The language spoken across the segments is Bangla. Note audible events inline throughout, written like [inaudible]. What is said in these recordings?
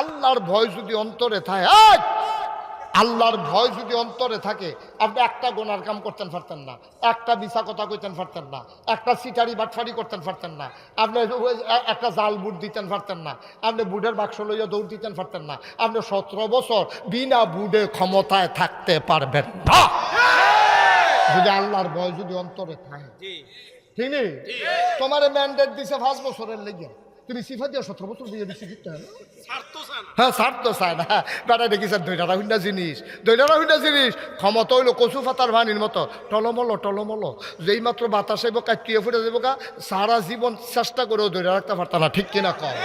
আল্লাহর ভয় যদি অন্তরে থাকে আল্লাহর ভয় যদি অন্তরে থাকে আপনি একটা গোনার কাম করতেন পারতেন না একটা বিছা কথা কইতেন পারতেন না একটা সিটারি বাটফারি করতেন পারতেন না আপনি একটা জাল বুট দিতেন পারতেন না আপনি বুটের বাক্স লইয়া দৌড় দিতেন পারতেন না আপনি সতেরো বছর বিনা বুডে ক্ষমতায় থাকতে পারবেন না। যদি আল্লাহর ভয় যদি অন্তরে থাকে ঠিক নেই? তোমার ম্যান্ডেট দিছে পাঁচ বছরের লেগে। তুমি সিফা দিয়ে সতেরো বছর বিয়ে দিচ্ছি কিন্তু হয় সার তো চায় না বেটা দেখিছে দৈটারা হুন্ডা জিনিস দৈটারা হুন্ডা জিনিস। ক্ষমতা হইল কচু ফাতার ভানির মতো। টলমল টলমল। যেই মাত্র বাতাস আইব কাটিয়ে ফুটে যাব গা। সারা জীবন চেষ্টা করেও দৈরা রাখতে পারত না ঠিক কিনা কম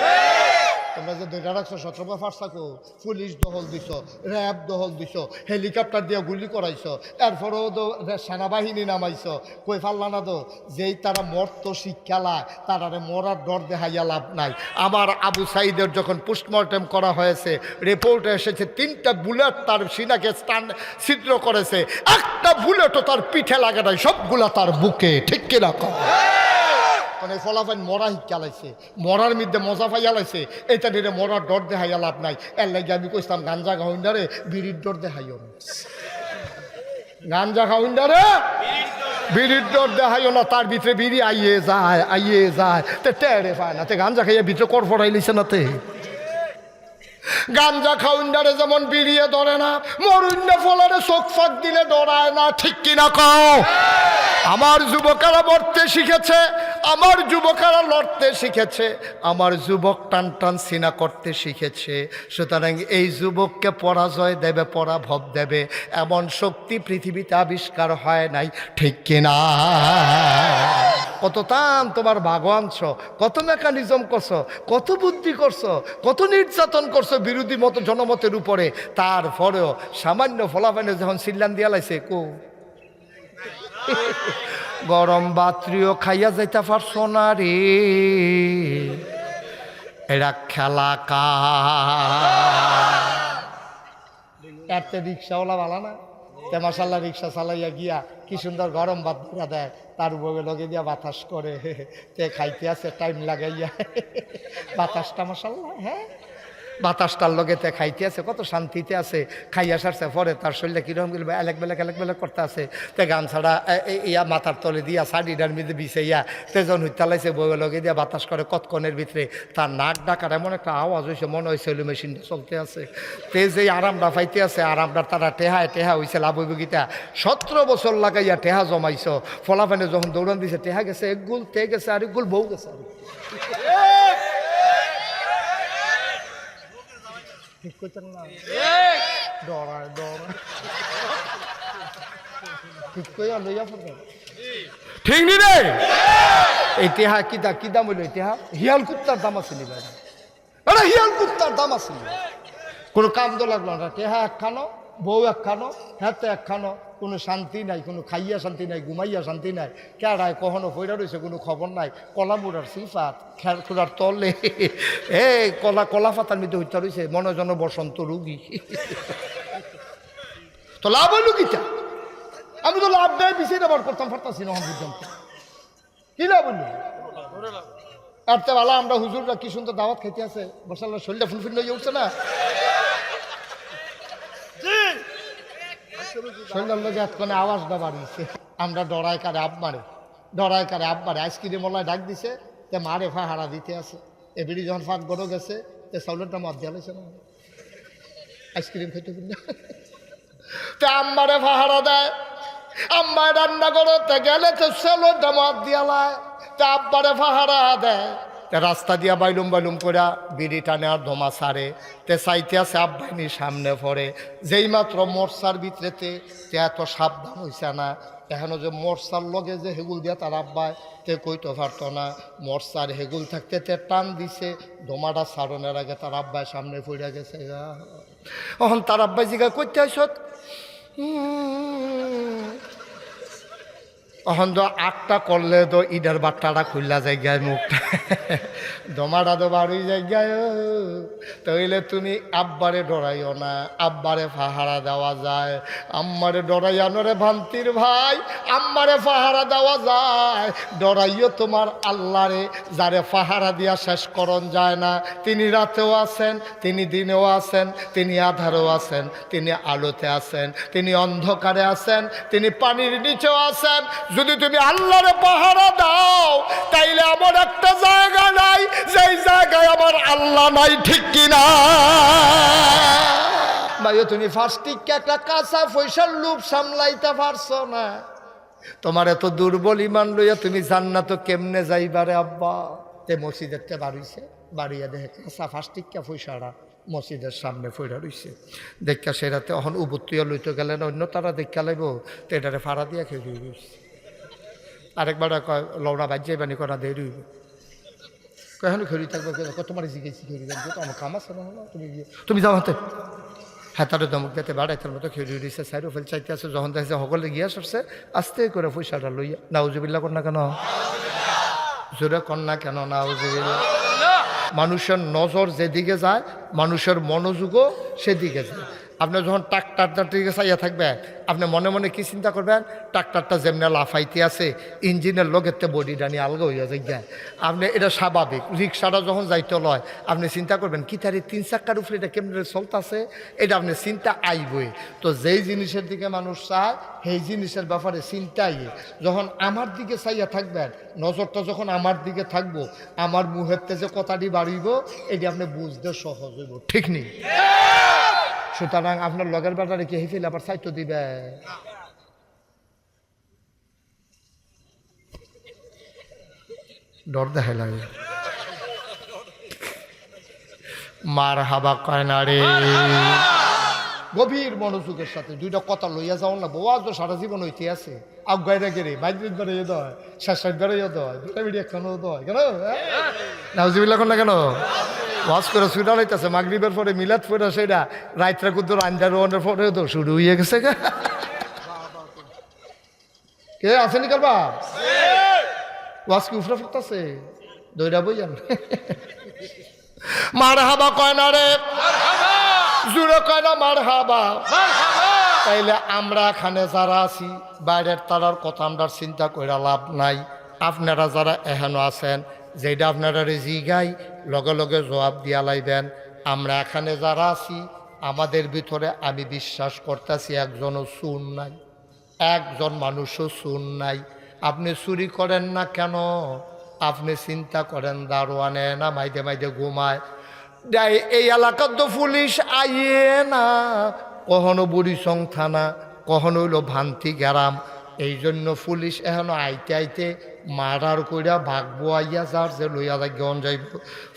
তোমরা যে দৈরা রাখছো, সতেরো ফার্স্ট থাকো পুলিশ দহল দিছ, র্যাব দহল দিছ, হেলিকপ্টার দিয়ে গুলি করাইছ, এরপরেও তো সেনাবাহিনী নামাইছ, কই ফাল্লা না তো? যেই তারা মর্ত শিক্ষা লায়, তারারে মরার ডর দেখাইয়া লাভ নাই। আমার আবু সাইদের যখন পোস্টমর্টেম করা হয়েছে, রিপোর্টে এসেছে, তিনটা বুলেট তার সিনাকে স্টান ছিদ্র করেছে। একটা বুলেটও তার পিঠে লাগে নাই, সবগুলা তার বুকে, ঠিক কিনা কম মানে ফলাফাইন মরা শিক্ষা লাইছে মরার মধ্যে মজা পাইয়া লাইছে এটা দিনে মরার ডর দেখাইয়া লাভ নাই। এর লাগে আমি কইতাম গাঞ্জা খাউন্ডারে বিড়ির ডর দেখাইও না গাঞ্জা খাউন্ডারে বিড়ির ডর দেখাইও না তার ভিতরে বিড়ি আইয়ে যায় আইয়ে যায়। তে টেরে পায় না, তে গাঞ্জা খাইয়া ভিতরে কর ফড়াই লিছে না তে? গাঞ্জা খাউন্ডারে যেমন বিড়িয়ে ধরে না মরুণ্য ফলারে চোখ ফাঁক দিলে ডরায় না, ঠিক কিনা কও? আমার যুবকেরা মরতে শিখেছে আমার যুবকেরা লড়তে শিখেছে, আমার যুবক টান টান সিনা করতে শিখেছে। সুতরাং এই যুবককে পরাজয় দেবে, পরাভব দেবে। এমন শক্তি পৃথিবীতে আবিষ্কার হয় নাই, ঠিক কিনা কত টান তোমার ভাগবানছ কত মেকানিজম করছ, কত বুদ্ধি করছ, কত নির্যাতন করছ বিরোধী মতো, জনমতের উপরে। তারপরেও সামান্য ফলাফানে যখন সিল্লান দিয়া লাইছে, কো? গরম বাত্রিও খাইয়া যাইতে পারছ না রে। এরা খেলা কা এতে রিক্সাওয়ালা ভালো না? তে রিক্সা চালাইয়া গিয়া কি সুন্দর গরম ভাত ধরা দেয়, তার বউয়ে লগে দিয়া বাতাস করে। তে খাইতে আছে টাইম লাগাইয়া। বাতাসটা মাসাল্লাহ হ্যাঁ? বাতাসটার লগে তে খাইতে আছে, কত শান্তিতে আছে। খাইয়া সারছে, পরে তার শরীরে কীরকম গেলে এলেক বেলেক এলেক বেলেক করতে আছে। তে গান ছাড়া ইয়া মাথার তলে দিয়া শাড়িটার মধ্যে বিছাইয়া তেজন হইতালাইছে বউয়ে লগে দিয়া বাতাস করে কতক্ষণের ভিতরে। তার নাক ডাকার এমন একটা আওয়াজ হয়েছে মনে হয়েছে ওই মেশিনটা চলতে আছে। তে যে আরামটা পাইতে আছে, আরামটা তারা টেহায় টেহা হয়েছে লাভ গীতা সতেরো বছর লাগাইয়া টেহা জমাইছ। ফলাফানে যখন দৌড়ান দিছে, টেহা গেছে, এক গুল, তে গেছে, আরেক গুল, বউ গেছে আরেক ঠিক করতেন না ডরায় ডরায় ঠিক কইয়া লইয়া ঠিক নি রে ইতিহা কি দাম হইল ইতিহা হিয়াল কুত্তার দাম আছে নি ভাই আরে হিয়াল কুত্তার দাম আছে কোনো কাম তো লাগল না টেহা একখানো বউ একখানো হাতে একখানো, কোনো শান্তি নাই, কোনো খাইয়া শান্তি নাই, ঘুমাইয়া শান্তি নাই। কেড়ায় কখনো ফইরা রয়েছে কোনো খবর নাই। কলা মুড়ার সিফাত খেয়াল খোলার তলে। এ কলা কলা পাতার মধ্যে হইতে রয়েছে মনোজন বসন্ত রুগী। তো লাভ হইল কিটা? আমি তো লাভ দেয় বেশি ব্যবহার করতাম পারতাছি না পর্যন্ত। কি লাভ হইল? আর তো ভালো আমরা হুজুররা কি সুন্দর দাওয়াত খাইতে আছে? বসাল্লা শরীরটা ফুলফিল হয়ে উঠছে না? শরীরের লোক এতক্ষণে আওয়াজটা বাড়িয়েছে, আমরা ডরাই কারে আব মারে ডরাই কারে আব মারে। আইসক্রিম মলায় ডাক দিছে, তে মারে ফা হারা দিতে আছে। এ বিড়ি যখন ফাঁক বড় গেছে, তে চাউলেরটা মদ জ্বালাইছে না আইসক্রিম খেতে কিনা তে আম্মারে ফাহারা দেয় আম্মায় রান্না করতে গেলে তো সেলোটা মদ দিয়ালায় তে আব্বারে ফাহারা দেয় রাস্তা দিয়া বাইলুম বাইলুম করে বিড়ি টানে আর ধোমা সারে। তে চাইতে আছে আব্বাইনি সামনে পড়ে। যেই মাত্র মরসার ভিতরেতে তে এত সাবধান হইছে না। এখনও যে মরসার লগে যে হেগুল দিয়া তার আব্বাই তে কইতে পারতো না। মরসার হেগুল থাকতে তে টান দিছে, ধোমাটা সারণের আগে তার আব্বাই সামনে পড়ে গেছে। গা। এখন তার আব্বাই জিগা করতে আসত এখন তো আটটা করলে তো ইডার বাট্টাটা খুললা জায়গায় মুখটা দমাটা তো বাড়ি জায়গায় তাইলে তুমি আব্বারে ডরাইও না, আব্বারে ফাহারা দেওয়া যায়। আম্মারে ডরাইয়ানো রে ভান্তির ভাই, আম্মারে ফাহারা দেওয়া যায়। ডরাইও তোমার আল্লাহরে, যারে ফাহারা দিয়া শেষ করণ যায় না। তিনি রাতেও আছেন, তিনি দিনেও আছেন, তিনি আধারেও আছেন, তিনি আলোতে আছেন, তিনি অন্ধকারে আছেন, তিনি পানির নিচেও আছেন। যদি তুমি আল্লাহরে পাহারা দাও, তাইলে আমার একটা জায়গা নাই। যেই জায়গায় আমার আল্লাহ নাই, ঠিক কিনা ভাইও, তুমি ফার্স্টিক একটা কাঁচা পয়সার লুপ সামলাইতে পারছ না। তোমার এত দুর্বল ইমান লইয়া তুমি জান্নাত কেমনে যাইবারে আব্বা? তে মসজিদের তে বাড়িছে বাড়িয়া দেখে কাঁচা ফার্স্টিকা পয়সাটা মসজিদের সামনে ফইরা রইছে। দেখা সেরাতে অহন উবুত্তুয়া লইতে গেলেন, অন্য তারা দেখা লাইব, তো এটারে ফাড়া দিয়া খেয়ে রইছে। আরেকবার কয় লৌড়া বাজ্যে বানি করা দিয়ে রইব কেন খেরি থাকবে কত তোমার জিজ্ঞেসি খেরি থাকবে তো আমার কাম আছে না তুমি তুমি যাও হাতে। হ্যাঁ তার দমক দিতে বাড়াইতে মতো খেয়ে দিয়েছে সাইড ফেল চাইতে আছে যখন দেখছে সকলে গিয়া সরছে আস্তে করে পয়সাটা লইয়া নাউজুবিল্লা না কেন? জোরে না কেন নাউজুবিল্লা মানুষের নজর যেদিকে যায় মানুষের মনোযোগও সেদিকে যায়। আপনি যখন ট্রাক্টারটার দিকে চাইয়া থাকবেন আপনি মনে মনে কি চিন্তা করবেন? ট্রাক্টারটা যেমনি লাফাইতে আছে, ইঞ্জিনের লগেতে বডি ডানি আলগা হইয়া যায় আপনি এটা স্বাভাবিক, রিক্সাটা যখন যাইতে লয়, আপনি চিন্তা করবেন, কি তার তিন চাক্কার উপরে এটা কেমনে চলতেছে এটা আপনি চিন্তা আইবই। তো যেই জিনিসের দিকে মানুষ চায়, সেই জিনিসের ব্যাপারে চিন্তাই যখন আমার দিকে চাইয়া থাকবেন নজরটা যখন আমার দিকে থাকব, আমার মুহের যে কথাটি বাড়িব, এটি আপনি বুঝতে সহজ হইব। ঠিক নেই? সুতরাং আপনার লগের বেটারে কি হেফিল আবার সাইতো দিবে? ডর দেখে লাগে। মার হাবা কয় না রে। গভীর মনোযোগের সাথে দুইটা কথা লইয়া যাও না বউ তো সারা জীবন হইতে আছে। আগাইরা গেরে বাইদ্রিক বেড়ে দয় বেড়ে দয় দুটা বেড়ে একখানো দয়। কেন? নাউজিবিল্লা কোন না কেন? ওয়াজ করে সুইডা লাইতেছে মাগরিবের পরে মিলাদ পরে সেটা রাইতরা কুদ্দুর আঞ্জার ওয়ানের পরে তো শুরু হয়ে গেছে গা। কে আসেনি কারবা ওয়াজ কি উফরা ফুটতেছে? দইরা বইয়ান মার হাবা কয় না রে? জুড়ে কয় না মার হাবা তাইলে আমরা এখানে যারা আছি বাইরের তারার কথা আমরা চিন্তা করে লাভ নাই। আপনারা যারা এহেন আছেন যেটা আপনারা জিগাই, লগে লগে জবাব দিয়া লাইবেন আমরা এখানে যারা আছি, আমাদের ভিতরে আমি বিশ্বাস করতেছি একজনও সুন নাই, একজন মানুষও সুন নাই। আপনি চুরি করেন না কেন? আপনি চিন্তা করেন, দারোয়ানে না মাইদে মাইদে ঘুমায়। এই এলাকার তো পুলিশ আইয়ে না, কখনো বুড়িসং থানা, কখনো হইল ভান্তি গ্রাম। এই জন্য পুলিশ এখনও আইতে আইতে মারার কইরা ভাগবো আইয়া যার যে লইয়া যাই গন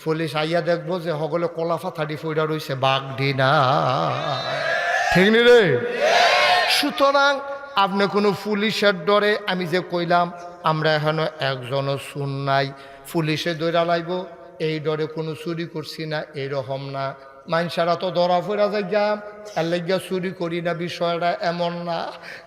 পুলিশ আইয়া দেখব যে সকলে কলা ফাথাডি ফইরা রইছে, বাঘ ঠিক নি রে? সুতরাং আপনি কোনো পুলিশের ডরে, আমি যে কইলাম, আমরা এখনও একজনও শুন নাই। পুলিশে দৈরা লাইব, এই ডরে কোনো চুরি করছি না এইরকম না। মানুষেরা তো ধরা ফেরা যাইয়াম এর লাগিয়া চুরি করি না, বিষয়টা এমন না।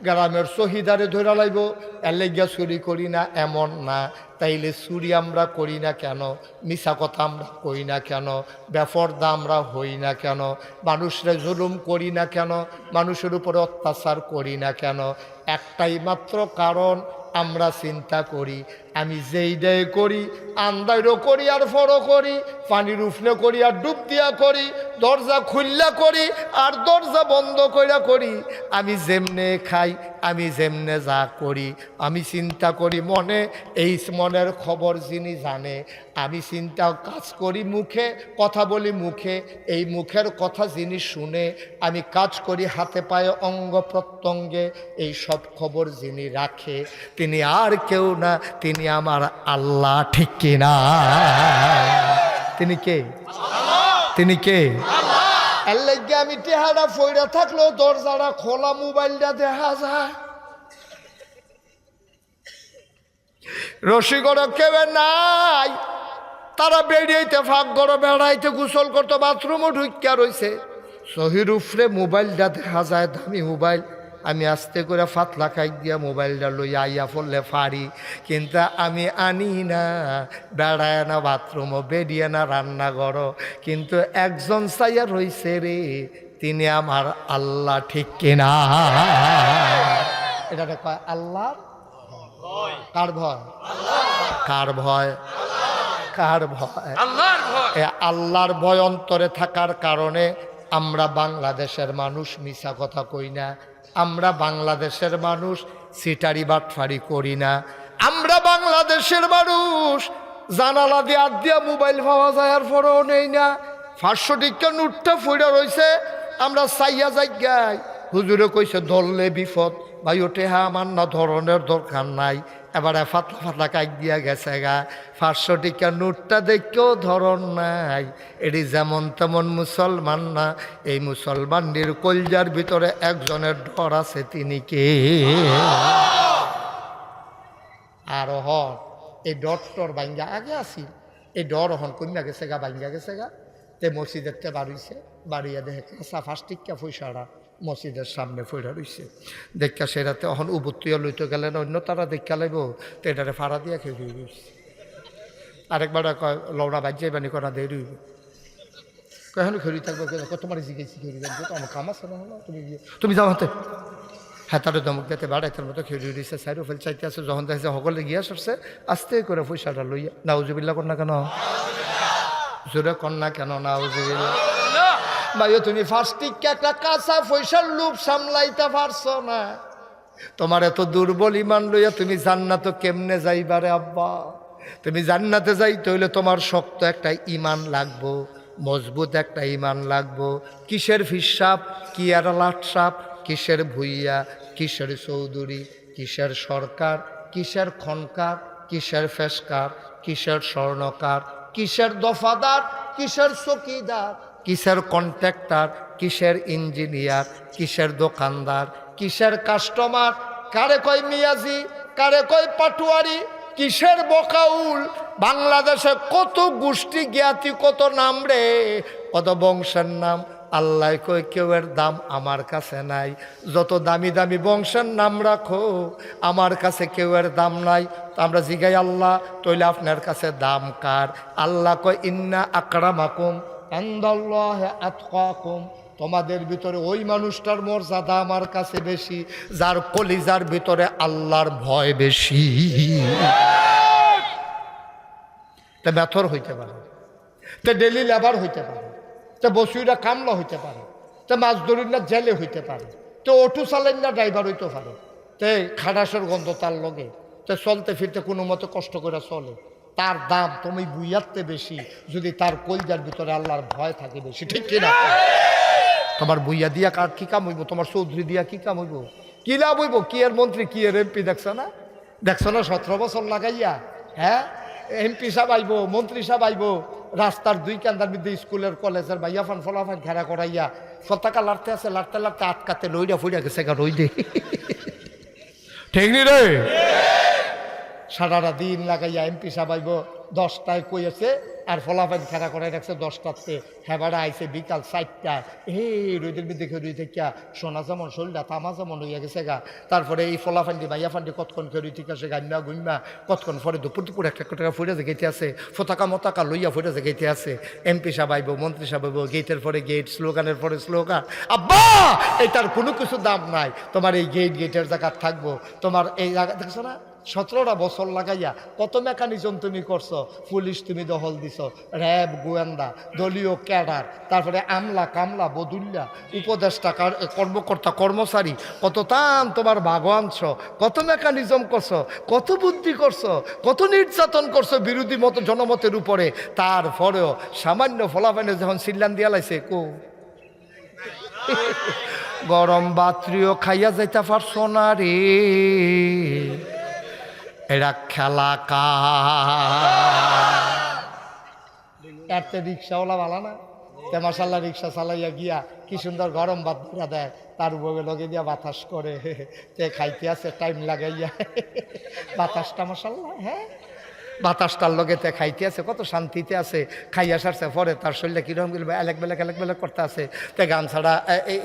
গ্রামের শহীদারে ধরা লাগব এর চুরি করি না, এমন না। তাইলে চুরি আমরা করি না কেন? মিশা কথা আমরা কই না কেন? বেফরদা আমরা হই না কেন? মানুষরা জুলুম করি না কেন? মানুষের উপরে অত্যাচার করি না কেন? একটাই মাত্র কারণ আমরা চিন্তা করি। আমি যেই দেয় করি, আন্দাইরও করি আর ফরও করি পানির উফলে করি আর ডুব দিয়া করি, দরজা খুললা করি আর দরজা বন্ধ কইরা করি। আমি যেমনে খাই, আমি যেমনে যা করি, আমি চিন্তা করি মনে, এই মনের খবর যিনি জানে। আমি চিন্তা কাজ করি মুখে, কথা বলি মুখে, এই মুখের কথা যিনি শুনে, আমি কাজ করি হাতে পায়ে অঙ্গ প্রত্যঙ্গে, এই সব খবর যিনি রাখে, তিনি আর কেউ না, তিনি আমার আল্লাহ, ঠিক কিনা তিনি কে? তিনি কে? এর আমি টেহারা ফইরা থাকলেও দরজাটা খোলা, মোবাইলটা দেখা যায়। রসিগড় কেবে নাই? তারা বেরিয়েতে ফাঁক গড় বেড়াইতে, গোসল করতো, বাথরুমও ঢুকিয়া রইছে। সহির উফরে মোবাইলটা দেখা যায়, দামি মোবাইল। আমি আস্তে করে ফাতলা খাই দিয়া মোবাইলটা লইয়া আইয়া পড়লে ফাড়ি। কিন্তু আমি আনি না বেড়ায় না বাথরুমও বেরিয়ে না রান্নাঘর। কিন্তু একজন সাইয়া রইছে রে তিনি আমার আল্লাহ ঠিক কিনা। এটা কয় আল্লাহ? কার ভয়? কার ভয়? কার ভয়? আল্লাহর ভয়। আল্লাহর ভয় অন্তরে থাকার কারণে আমরা বাংলাদেশের মানুষ মিশা কথা কই না। আমরা বাংলাদেশের মানুষ, সিটারি বাটফারি করি না। আমরা বাংলাদেশের মানুষ, জানালা দিয়ে আর দিয়া মোবাইল পাওয়া যায় আর পরেও নেই না। পাঁচশো টিকা নোটটা ফুড়ে রয়েছে আমরা চাইয়া যাই হুজুরে কইছে, ধরলে বিপদ। ভাই ওটে হ্যাঁ আমার না ধরনের দরকার নাই। এবারে ফাতলা ফাতলা কাক দিয়া গেছে গা। পাঁচশো টিকা নোটটা দেখেও ধরন নাই। এটি যেমন তেমন মুসলমান না। এই মুসলমানদের কলজার ভিতরে একজনের ডর আছে, তিনি কে? আর হন, এই ডর টর বাইঙ্গা আগে আসি এই ডর হন কন্যা গেছে গা বাইঙ্গা গেছে গা। তে মসজিদের তে বাড়িছে, বাড়িয়া দেখে কাঁচা ফাস্টিকা পয়সাটা। মসজিদের সামনে ফইরা রইছে। দেখা সেটাতে অহন উবুত্তুয়া লইতে গেলে অন্য তারা দেখা লাইব, তো এটারে ফাড়া দিয়া খেয়ে দিয়ে রইছে। আরেকবার কয় বাজ্যে বানি করা দেরি হইব কেন খেরি থাকব কেন তোমার জিজ্ঞেসি খেরি থাকবে তো, আমার কাম আছে না তুমি গিয়ে, তুমি যাও হাতে। হ্যাঁ তার দমক দিতে বাড়াইতের মতো খেয়ে দিয়েছে সাইডও ফেল চাইতে আছে, যখন দেখছে সকলে গিয়া সরছে আস্তে করে পয়সাটা লইয়া নাউজুবিল্লা না কেন? জোরে না কেন নাউজুবিল্লা ভাইও, তুমি ফার্স্টিককে একটা কাঁচা পয়সার লুপ সামলাইতে পারছ না। তোমার এত দুর্বল ইমান লইয়া তুমি জান্নাত কেমনে যাইবারে আব্বা? তুমি জান্নাতে যাইতে হইলে তোমার শক্ত একটা ইমান লাগবো, মজবুত একটা ইমান লাগবো। কিসের ফিসাপ কি আর লাটসাপ কিসের ভুইয়া, কিসের চৌধুরী, কিসের সরকার, কিসের খনকার, কিসের ফেসকার, কিসের স্বর্ণকার, কিসের দফাদার, কিসের চকিদার। কিসের কন্ট্রাক্টর, কিসের ইঞ্জিনিয়ার, কিসের দোকানদার, কিসের কাস্টমার, কারে কয় মিয়াজি, কারে কয় পাটুয়ারি, কিসের বকাউল, বাংলাদেশে কত গোষ্ঠী জ্ঞাতি, কত নাম রে? কত বংশের নাম? আল্লাহ কই কেউ এর দাম আমার কাছে নাই। যত দামি দামি বংশের নাম রাখো, আমার কাছে কেউ এর দাম নাই। তো আমরা জিগাই, আল্লাহ তৈলে আপনার কাছে দাম কার? আল্লাহ কয়, ইন্না আকরামাকুম। তোমাদের ভিতরে ওই মানুষটার মর্যাদা আমার কাছে বেশি, যার কলিজার ভিতরে আল্লাহর ভয় বেশি। তা ব্যথর হইতে পারে, তা ডেলি লেবার হইতে পারে, তা বসুইরা কামলা হইতে পারে, তা মাছ ধরির না জেলে হইতে পারে, তো অটো চালেন না ড্রাইভার হইতে পারে, তে খাটাসের গন্ধ তার লগে, তে চলতে ফিরতে কোনো মতো কষ্ট করে চলে। তার দাম তুমি বুইয়াতে বেশি যদি তার কলজার ভিতরে আল্লাহর ভয় থাকে বেশি ঠিক কিনা? [laughs] তোমার বুইয়া দিয়া কার কি কাম হইব? তোমার চৌধুরী দিয়া কি কাম হইব? কি লাভ হইব? কি এর মন্ত্রী কি এর এমপি দেখছ না? দেখছ না সতেরো বছর লাগাইয়া হ্যাঁ? এমপি সাহেব আইব মন্ত্রী সাহেব আইব রাস্তার দুই কান্দার মধ্যে স্কুলের কলেজের ভাইয়া ফান ফলাফান ঘেরা করাইয়া পতাকা লাড়তে আছে? লাড়তে লাড়তে আটকাতে লইরা ফুইরা গেছে গা রই দে ঠিক নি রে? [laughs] সারাটা দিন লাগাইয়া এমপি সাহেব আইব দশটায় কইয়েছে, আর ফলাফান খেলা করে রাখছে দশটাতে। হেবারা আইছে বিকাল চারটা। হে রোদের মধ্যে রই থেকে সোনা যেমন শরীরটা, তামা যেমন হইয়া গেছে গা। তারপরে এই ফলাফান্ডি ভাইয়া ফান্ডি কতক্ষণ খেয়ে রই থেকে গাইমা গুইমা কতক্ষণ পরে দুপুর দুপুর একটা টাকা ফুটে গেতে আছে, ফতাকা মতাকা লইয়া ফুটে গেতে আছে। এমপি সাহেব, মন্ত্রী সাহেব গেটের পরে গেট, স্লোগানের পরে স্লোগান। আব্বা, এটার কোনো কিছু দাম নাই। তোমার এই গেট, গেটের জায়গা থাকব। তোমার এই জায়গা দেখছ না? সতেরোটা বছর লাগাইয়া কত মেকানিজম তুমি করছ? পুলিশ তুমি দখল দিছ। র্যাব, গোয়েন্দা, দলীয় ক্যাডার, তারপরে আমলা, কামলা, বদুল্লা, উপদেষ্টা কর্মকর্তা, কর্মচারী, কত তান তোমার ভাগ কত মেকানিজম করছ, কত বুদ্ধি করছ, কত নির্যাতন করছ বিরোধী মতো, জনমতের উপরে। তারপরেও সামান্য ফলাফানে যখন সিল্লান দিয়া লাইছে, কো? গরম বাত্রিও খাইয়া যাইতে পারছ না রে। এরা খেলা কা এতে রিক্সাওয়ালা ভালো না? তে রিক্সা চালাইয়া গিয়া কি সুন্দর গরম ভাত ধরা দেয়, তার উপরে লগে দিয়া বাতাস করে। তে খাইতে আছে টাইম লাগাইয়া। বাতাসটা মশাল্লা হ্যাঁ? বাতাসটার লগেতে খাইতে আছে, কত শান্তিতে আছে, খাইয়া সারছে, পরে তার শরীরে কীরকম গেল এলেক বেলেক এলেক বেলেক করতে আছে, তে গান ছাড়া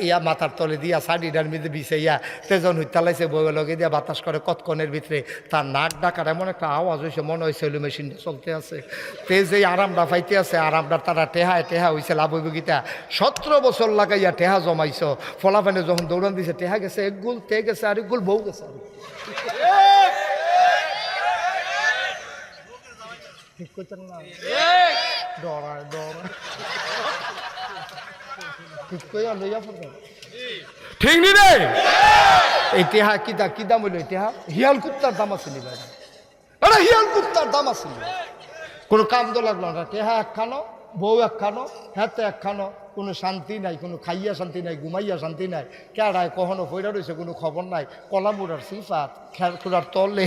ইয়া মাথার তলে দিয়া শাড়িটার মধ্যে বিছাইয়া তেজন হইতালাইছে বইয়ের লগে দিয়া বাতাস করে কতক্ষণের ভিতরে, তার নাক ডাকার এমন একটা আওয়াজ হয়েছে মনে হয়েছে ওই মেশিনটা চলতে আছে। তে যে আরামটা পাইতে আছে আরামটা তারা টেহায় টেহা হয়েছে লাভ হইব গীতা সতেরো বছর লাগাইয়া টেহা জমাইছ, ফলাফানে যখন দৌড়ান দিছে, টেহা গেছে, এক গুল, তে গেছে আর এক গুল, বউ গেছে আর ঠিক ঠিক নি রে? টেহা কি দাম হইল এই টেহা হিয়াল কুত্তার দাম আছে নি ভাই। আরে হিয়াল কুত্তার দাম আছে কোনো কাম তো লাগল না টেহা একখানো, বউ একখানো, হাতে একখানো। কোনো শান্তি নাই, কোনো খাইয়া শান্তি নাই, ঘুমাইয়া শান্তি নাই। কেড়ায় কখনো ফইরা রয়েছে কোনো খবর নাই। কলা মুড়ার সিফাত খোলার তলে।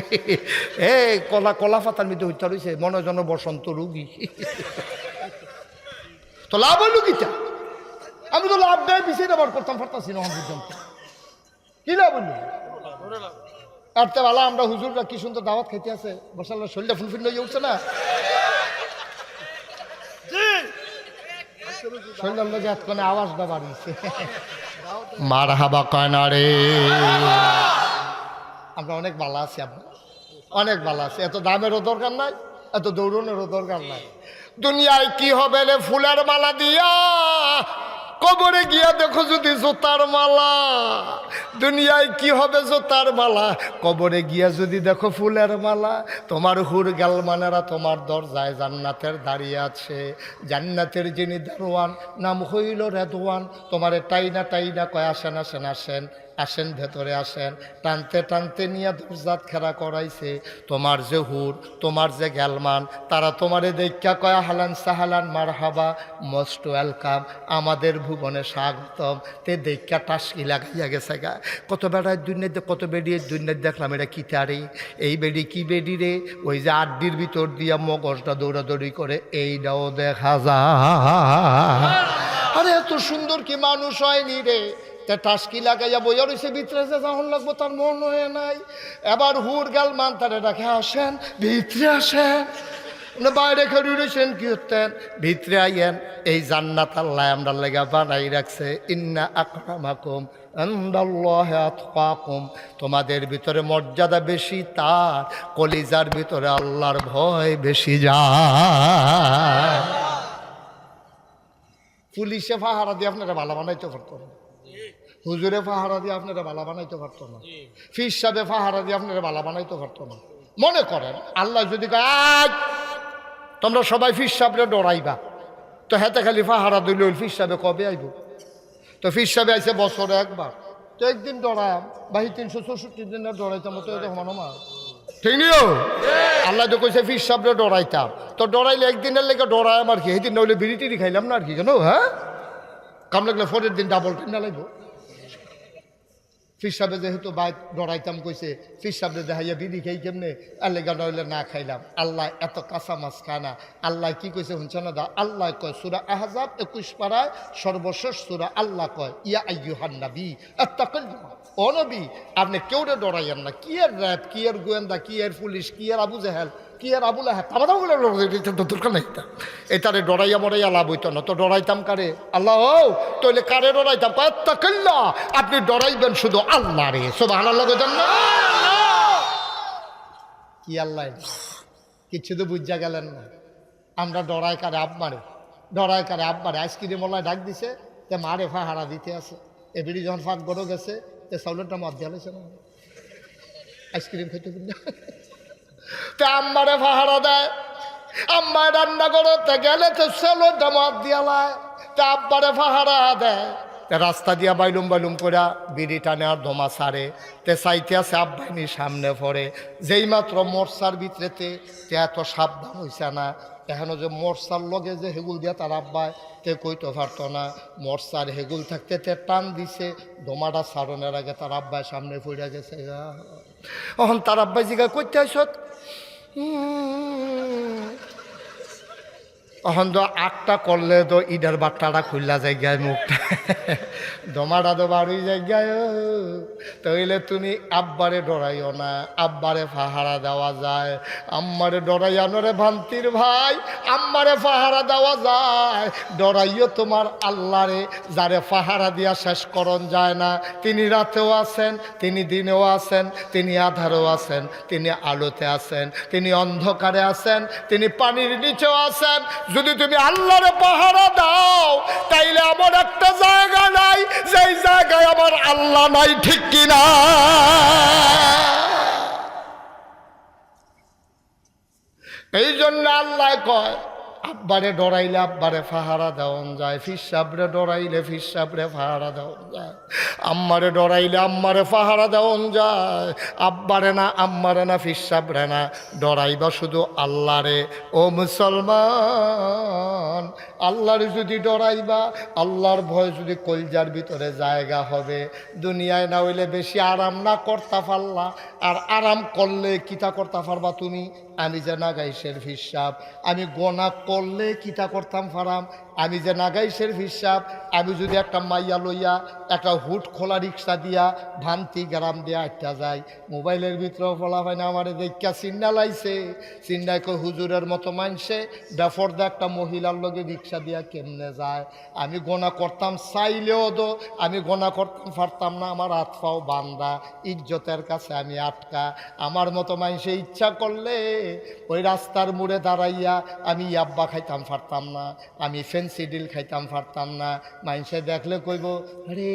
এ, কলা কলা পাতার মধ্যে হইতে রয়েছে মনোজন বসন্ত রুগী। তো লাভ হইল কিটা? আমি তো লাভ দেয় পিছিয়ে ব্যবহার করতাম পারতাছি না পর্যন্ত কি লাভ হইল? আর তো আমরা হুজুররা কি সুন্দর দাওয়াত খেতে আছে? বসাল শরীরটা ফুলফিল হয়ে উঠছে না? শরীরের লোক এতক্ষণে আওয়াজটা বাড়িয়েছে। মার হাবা কয়না রে আমরা অনেক ভালো আছি আমরা। অনেক ভালো আছি। এত দামেরও দরকার নাই এত দৌড়নেরও দরকার নাই। দুনিয়ায় কি হবে রে ফুলের মালা দিয়া? কবরে গিয়া দেখো যদি জোতার মালা। দুনিয়ায় কি হবে জোতার মালা? কবরে গিয়া যদি দেখো ফুলের মালা, তোমার হুর গালমানেরা তোমার দরজায় জান্নাতের দাঁড়িয়ে আছে। জান্নাতের যিনি দারোয়ান, নাম হইল রেদওয়ান। তোমারে টাইনা টাইনা কয়, আসেন আসেন আসেন। আসেন, ভেতরে আসেন। টানতে টানতে নিয়ে দরজাত খেলা করাইছে। তোমার যে হুর, তোমার যে গ্যালমান, তারা তোমারে দেখা কয়া হালান সাহালান মার হাবা মোস্ট ওয়েলকাম, আমাদের ভুবনে স্বাগতম। তে দেখা টাসকি লাগাইয়া গেছে গা। কত বেড়ায় দুনিয়াতে কত বেড়িয়ে দুনিয়াতে দেখলাম, এটা কি তারে? এই বেড়ি কি বেড়ি রে? ওই যে আড্ডির ভিতর দিয়া মগজটা দৌড়াদৌড়ি করে, এইটাও দেখা যা আরে, এত সুন্দর কি মানুষ হয়নি রে? তা টাসকি লাগাইয়া বইয়া রয়েছে ভিতরে যে যখন লাগবো তার মন হয়ে নাই। এবার হুর গাল মান তারে রাখে আসেন, ভিতরে আসেন। বাইরে খেয়ে কি হতেন ভিতরে আইয়েন, এই জান্নাত আল্লাহ আমরা লেগা বানাই রাখছে। ইন্না আকরামাকুম আন্দাল্লাহে আতকাকুম। তোমাদের ভিতরে মর্যাদা বেশি, তার কলিজার ভিতরে আল্লাহর ভয় বেশি যা পুলিশে ফাহারা দিয়ে আপনারা ভালো বানাইতে পারতো হুজুরে পাহারা দিয়ে আপনারা ভালো বানাইতে পারতো না। ফির সাহেবে পাহারা দিয়ে আপনারা ভালো বানাইতে পারতো না। মনে করেন আল্লাহ যদি "আজ তোমরা সবাই ফির সাহেবরে ডরাইবা। তো হেতে খালি পাহারা দিল ফির সাহেবে কবে আইব? তো ফির সাহেবে আইসে বছরে একবার। তো একদিন ডরাম বাহি তিনশো চৌষট্টি দিন ডরাইতাম তো এটা মানমা ঠিক নিও? আল্লাহ তো কইছে ফির সাহেবরে ডরাইতাম। তো ডরাইলে একদিনের লেগে ডরাই আমার কি? সেদিন নইলে বিড়ি টিড়ি খাইলাম না আর কি জানো হ্যাঁ? কাম লাগলে পরের দিন ডাবল টিন না লাগবো ফির সাহেবে যেহেতু বাইক ডরাইতাম কইছে, ফির সাহেবে দেখাইয়া বিড়ি খাই কেমনে? আল্লেগা নইলে না খাইলাম। আল্লাহ এত কাঁচা মাছ খায় না। আল্লাহ কি কইছে শুনছ না দা? আল্লাহ কয়, সুরা আহজাব একুশ পাড়ায় সর্বশেষ সুরা আল্লাহ কয়, ইয়া আইয়ুহান নবী, আত্তাকুল ও নবী আপনি কেউরে ডরাইয়েন না। কি এর র্যাব, কি এর গোয়েন্দা, কি এর পুলিশ, কি এর আবু জাহেল, কি আর আবুল আহেব তো দরকার নাই। এটারে ডরাইয়া মরাইয়া লাভ হইতো না। তো ডরাইতাম কারে? আল্লাহ, ও কারে ডরাইতাম? আপনি ডরাইবেন শুধু আল্লাহ রে শুধু আল্লাহ কইতেন না কি আল্লাহ কিচ্ছু তো বুঝা গেলেন না। আমরা ডরাই কারে আপ মারে ডরাই কারে আপ মারে আইসক্রিম ওলাই ডাক দিছে তে মারে ফাহারা দিতে আছে। এবিডি যখন ফাঁক বড় গেছে তে চাউলের দাম আধ দিয়া লাইছে না আইসক্রিম খেতে না তে আম্মারে ভাড়া দেয়, আম্মায় রান্না করতে গেলে তো সেলোটা মদ দিয়ালায় তে আব্বারে ভাড়া দেয় রাস্তা দিয়া বাইলুম বাইলুম করে বিড়ি টানে আর ধোমা সারে। তে চাইতে আছে আব্বাইনি সামনে পড়ে। যেই মাত্র মরসার ভিতরেতে তে এত সাবধান হইছে না। এখনও যে মরসার লগে যে হেগুল দিয়া তার আব্বায় তে কইতে পারতো না। মরসার হেগুল থাকতে তে টান দিছে দোমাটা সারণের আগে তার আব্বায় সামনে পড়ে গেছে। এখন তার আব্বাই জিগা করতে আইসত? তখন তো আটটা করলে তো ইডার বাট্টাটা খুললা জায়গায় মুখটা দমাটা তো বাড়ি জায়গায় তাইলে তুমি আব্বারে ডরাইও না, আব্বারে ফাহারা দেওয়া যায়। আম্মারে ডরাইয়া নরে ভান্তির ভাই, আম্মারে ফাহারা দেওয়া যায়। ডরাইও তোমার আল্লাহরে, যারে ফাহারা দিয়া শেষ করণ যায় না। তিনি রাতেও আছেন, তিনি দিনেও আছেন, তিনি আধারেও আছেন, তিনি আলোতে আছেন, তিনি অন্ধকারে আছেন, তিনি পানির নিচেও আছেন। যদি তুমি আল্লাহরে পাহারা দাও, তাইলে আমার একটা জায়গা নাই। যেই জায়গায় আমার আল্লাহ নাই, ঠিক কিনা এই জন্য আল্লাহ কয় আব্বারে ডরাইলে আব্বারে ফাহারা দেওয়ান যায় ফিসাবরে ডরাইলে ফিসাবরে ফাহারা দেওয়ান যায়। আম্মারে ডরাইলে আম্মারে ফাহারা দেওয়ান যায়। আব্বারে না, আম্মারে না ফিসাবরে না। ডরাইবা শুধু আল্লাহরে। ও মুসলমান আল্লাহরে যদি ডরাইবা, আল্লাহর ভয় যদি কলজার ভিতরে জায়গা হবে। দুনিয়ায় না হইলে বেশি আরাম না করতা পারলা আর আরাম করলে কিতা করতা পারবা তুমি? আমি যে নাগাইশের হিসাব। আমি গোনা করলে কিতা করতাম ফারাম? আমি যে নাগাইশের হিসাব, আমি যদি একটা মাইয়া লইয়া, একটা হুট খোলা রিক্সা দিয়া ভান্তি গ্রাম দিয়া আটটা যাই, মোবাইলের ভিতরে বলা হয় না, আমার দেখা চিন্না লাইছে চিন্নায় কই হুজুরের মতো মানছে বেফরদা একটা মহিলার লগে রিক্সা দিয়া কেমনে যায়? আমি গোনা করতাম চাইলেও তো আমি গোনা করতাম পারতাম না, আমার হাত পাও বান্দা, ইজ্জতের কাছে আমি আটকা। আমার মতো মানুষে ইচ্ছা করলে ওই রাস্তার মোড়ে দাঁড়াইয়া আমি ইয়াব্বা খাইতাম পারতাম না। আমি ফেন্সি ডিল খাইতাম, পারতাম না। মাইনসে দেখলে কইব, আরে,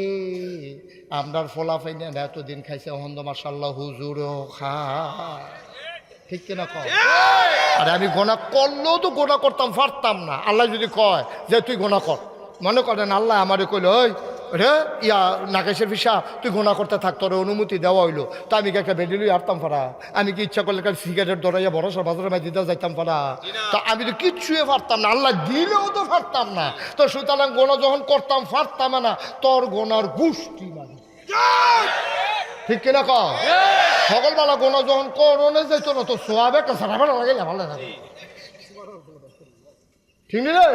আমরার ফোলা ফাইনা এতদিন খাইছে অহন্দ মাসাল্লাহ হুজুরও খা। ঠিক কিনা কম আরে, আমি গোনা করলেও তো গোনা করতাম, পারতাম না। আল্লাহ যদি কয় যে, তুই গোনা কর। মনে করেন আল্লাহ আমারে কইল, ওই রে, ইয়া নাকেশের ফিসা তুই গোনা করতে থাক, তোর অনুমতি দেওয়া হইল। তো আমি কি একটা বেডিলুই আরতাম পারা আমি কি ইচ্ছা করলে একটা সিগারেট ধরাইয়া বড় বাজারে মাই দিতে যাইতাম পারা তা আমি তো কিচ্ছুই পারতাম না, আল্লাহ দিলেও তো পারতাম না। তো সুতরাং গোনা যখন করতাম, পারতাম না, তোর গোনার গুষ্টি মানে ঠিক কিনা ক সকালবেলা গোনা যখন করোনে যাইতো না, তো সোয়াব একটা সারা ভালো লাগে ভালো লাগে। ঠিক রে?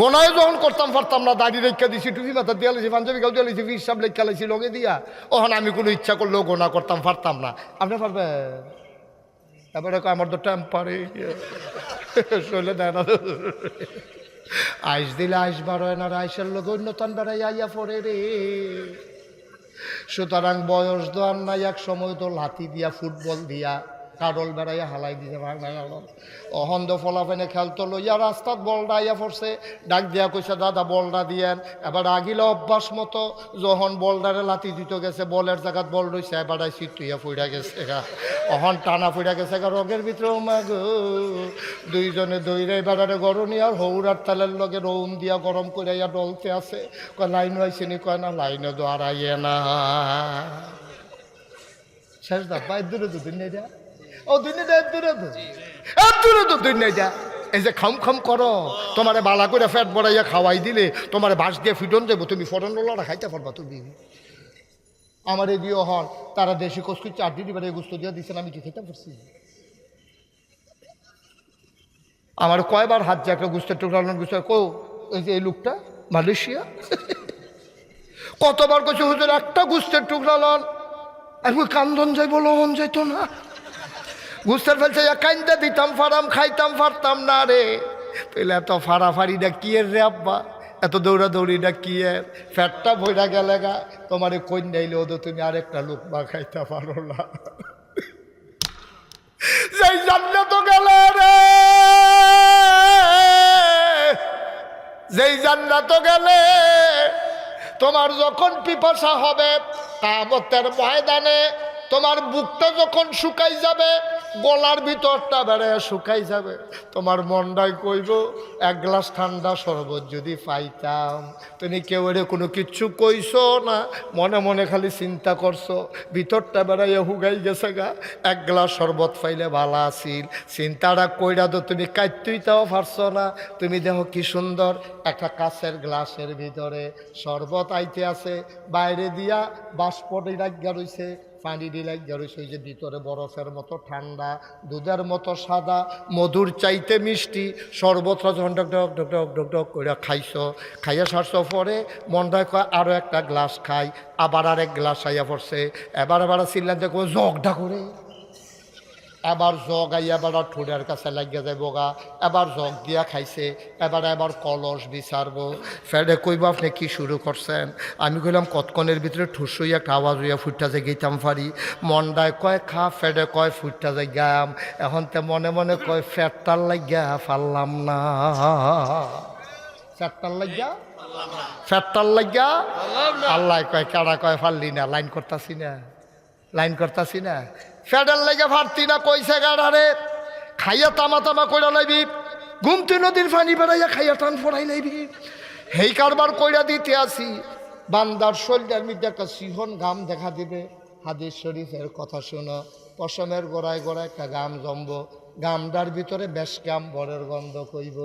গোনায় যখন করতাম পারতাম না, দাড়ি রেখা দিছি, টুপি মাথা দিয়া লাইছি পাঞ্জাবি গাউ দিয়া লাইছি হিসাব লেখা লাইছি লগে দিয়া। ওখানে আমি কোনো ইচ্ছা করলেও গোনা করতাম পারতাম না। আপনি পারবেন তারপরে আমার তো টেম্পারে শৈলে দেয় না। আইস দিলে আইস বার না আইসের লোক অন্যতন বেড়াই আইয়া পড়ে রে। সুতরাং বয়স দোয়ার নাই, এক সময় তো লাথি দিয়া, ফুটবল দিয়া। কাডল বেড়াইয়া হালাই দিতে পারে না গেল অহন্দ ফলাফেনে খেলতো লইয়া রাস্তাত বলটা আইয়া পড়ছে ডাক দিয়া কইছে, দাদা, বলটা দিয়েন। এবার আগিলে অভ্যাস মতো যখন বলডারে লাথি দিত গেছে, বলের জায়গাত বল রইছে, এবার সিট তুইয়া ফুইরা গেছে গা। অহন টানা ফুইরা গেছে গা রোগের ভিতরে মাগ দুইজনে দইরে এবারে গরনি আর হৌরার তালের লগে রৌম দিয়া গরম করে ইয়া ডলতে আছে। কয়, লাইন আইসিনি কয়, না লাইনে দোয়ারাইয়ে না। শেষ দা দূরে তো দুনিয়া ও দুনিয়া দে দূরে তো এ দূরে তো দুনিয়া এই যে খাম খাম করো, তোমারে বালা করে ফ্যাট বড়াইয়া খাওয়াই দিলে তোমার বাস দিয়ে ফিটন দেবো, তুমি ফটন লোলাটা খাইতে পারবা তুমি। আমার এই দিয়ে হন তারা দেশি কসকু চারটি দিবার গুস্ত দিয়ে দিচ্ছেন আমি কি খেতে পারছি? আমার কয়বার হাত একটা গুস্তের টুকরা গুস্ত কো, এই যে এই লোকটা, মালয়েশিয়া। কতবার কইছে, হুজুর, একটা গুস্তের টুকরা লন আমি কান্দন যাইব লহন যাইতো না। গুস্তের ফেলছে কাইন্দা দিতাম ফারাম খাইতাম ফারতাম না রে। তাহলে এত ফাড়াফাড়িটা কি এর রে আব্বা? এত দৌড়া দৌড়িটা কি এর ফ্যাটটা ভইরা গেলে গা, তোমার কন্যাইলে ওদের তুমি আরেকটা লোক বা খাইতে পারো না। সেই তো গেলে রে। যেই জান্নাত গেলে। তোমার যখন পিপাসা হবে কামতের ময়দানে তোমার বুকটা যখন শুকাই যাবে, গলার ভিতরটা বেড়ে শুকাই যাবে। তোমার মনটাই কইব, এক গ্লাস ঠান্ডা শরবত যদি পাইতাম। তুমি কেউ এর কোনো কিচ্ছু কইছো না, মনে মনে খালি চিন্তা করছ, ভিতরটা বেড়াইয়া হুগাই গেছে গা। এক গ্লাস শরবত পাইলে ভালো আছিল। চিন্তাটা কইরা তো তুমি কাটতেই তাও পারছ না। তুমি দেখো কি সুন্দর একটা কাছের গ্লাসের ভিতরে শরবত আইতে আছে, বাইরে দিয়া বাষ্পটি রাখিয়া রইছে। পানি দিলে রয়েছে ওই যে ভিতরে বরফের মতো ঠান্ডা, দুধের মতো সাদা, মধুর চাইতে মিষ্টি, সর্বত্র যখন ডক ডক ডক ডক ডক ডক করে খাইছ, খাইয়া সারছ, পরে মনটায় কয় আরও একটা গ্লাস খাই। আবার আরেক গ্লাস খাইয়া পড়ছে। এবার আবার সিলেন্ডার দেখো জগটা করে। এবার জগ আইয়া এবার ঠোঁটের কাছে লাগিয়ে যায় বগা এবার জগ দিয়া খাইছে এবার এবার কলস বিচারবো। ফেডে কইব আপনি কি শুরু করছেন? আমি কইলাম কতক্ষণের ভিতরে ঠুসই একটা আওয়াজ হইয়া ফুটটা যে গেতাম পারি মন্ডায় কয় খা ফেডে কয় ফুটটা যে গাম। এখন তে মনে মনে কয় ফ্যাটটার লাগিয়া পারলাম না। ফ্যাটটার লাগিয়া? ফ্যাটটার লাগিয়া? আল্লাহ কয় কারা কয় পারলি না লাইন করতাছি না লাইন করতাছি না। ফেডার লেগে ফারতি না কইছে গাড়ারে, খাইয়া তামা তামা কইরা লাইবি। ঘুমতি নদীর পানি বেড়াইয়া খাইয়া টান ফোড়াই লাইবি। হেই কারবার কইরা দিতে আসি, বান্দার শরীরের মধ্যে একটা সিহন গাম দেখা দিবে। হাদিস শরীফের কথা শোনো, পশমের গোড়ায় গোড়ায় একটা গাম জমব গামটার ভিতরে বেশ গাম বরের গন্ধ কইব।